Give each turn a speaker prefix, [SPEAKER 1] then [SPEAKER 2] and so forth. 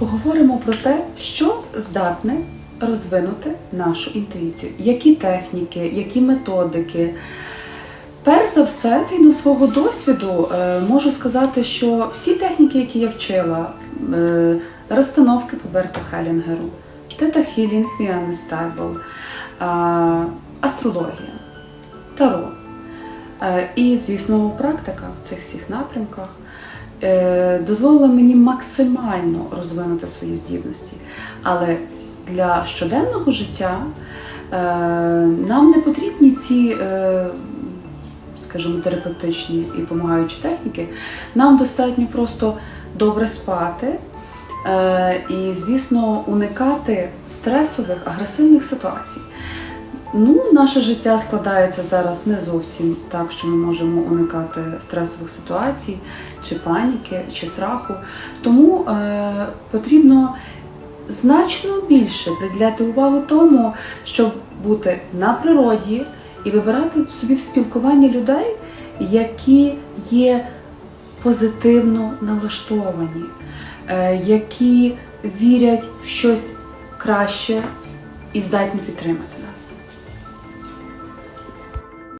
[SPEAKER 1] поговоримо про те, що здатне розвинути нашу інтуїцію, які техніки, які методики. Перш за все, згідно свого досвіду, е, можу сказати, що всі техніки, які я вчила, е, розстановки по Берту Хелінгеру, тета Хілінг, Віанни Старбл, астрологія, таро. Е, і, звісно, практика в цих всіх напрямках. е, дозволила мені максимально розвинути свої здібності. Але для щоденного життя е, нам не потрібні ці, е, скажімо, терапевтичні і допомагаючі техніки. Нам достатньо просто добре спати. е, І, звісно, уникати стресових, агресивних ситуацій. Ну, наше життя складається зараз не зовсім так, що ми можемо уникати стресових ситуацій, чи паніки, чи страху. Тому е, потрібно значно більше приділяти увагу тому, щоб бути на природі і вибирати собі в спілкуванні людей, які є позитивно налаштовані, е, які вірять в щось краще і здатні підтримати.